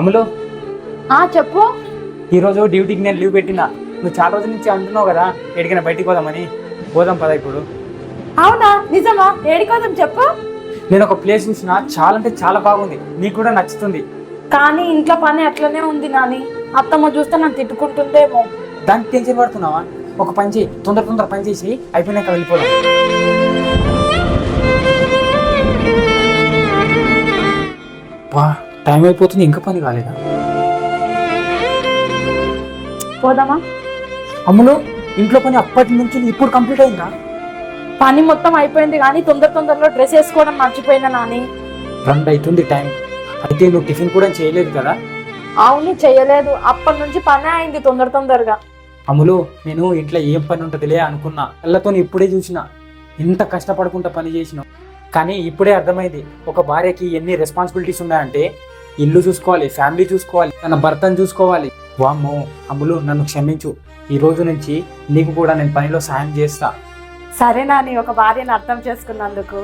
అమ్ములు ఆ చెప్పు. ఈరోజు డ్యూటీకి నేను లీవ్ పెట్టినా. నువ్వు చాలా రోజుల నుంచి అంటున్నావు కదా ఎడికైనా బయటికి పోదామని. పోదాం పద ఇప్పుడు. అవునా? నిజమా? ఏడికోదాం చెప్పు. నేను ఒక ప్లేస్ చూసిన చాలా అంటే చాలా బాగుంది. నీకు కూడా నచ్చుతుంది. కానీ ఇంట్లో పని అట్లనే ఉంది నాని. అత్తమ్మ చూస్తే నన్ను తిట్టుకుంటుందేమో. దానికి టెన్షన్ పడుతున్నావా ఒక పని చేయి తొందర తొందర పని చేసి అయిపోయినాక వెళ్ళిపోదాం. వా టైం అయిపోతుంది ఇంకా పని కాలేదా? పోదామా? అమ్ములు ఇంట్లో పని అప్పటి నుంచి ఇప్పుడు కంప్లీట్ అయిందా? పని మొత్తం అయిపోయింది కానీ తొందర తొందరలో డ్రెస్ వేసుకోవడం మర్చిపోయినా నాని. రెండు అవుతుంది టైం. అయితే నువ్వు టిఫిన్ కూడా చేయలేదు కదా? అవును చెయ్యలేదు అప్పటి నుంచి పనే అయింది తొందర తొందరగా. అమ్ములు నేను ఇంట్లో ఏం పని ఉంటుందిలే అనుకున్నా. కళ్ళతో ఇప్పుడే చూసిన. ఇంత కష్టపడుకుంటా పని చేసిన కానీ ఇప్పుడే అర్థమైంది. ఒక భార్యకి ఎన్ని రెస్పాన్సిబిలిటీస్ ఉన్నాయంటే ఇల్లు చూసుకోవాలి ఫ్యామిలీ చూసుకోవాలి తన భర్తను చూసుకోవాలి. వామ్మో అమ్ములు నన్ను క్షమించు. ఈ రోజు నుంచి నీకు కూడా నేను పనిలో సాయం చేస్తా. సరే నాని ఒక భార్యను అర్థం చేసుకున్నందుకు.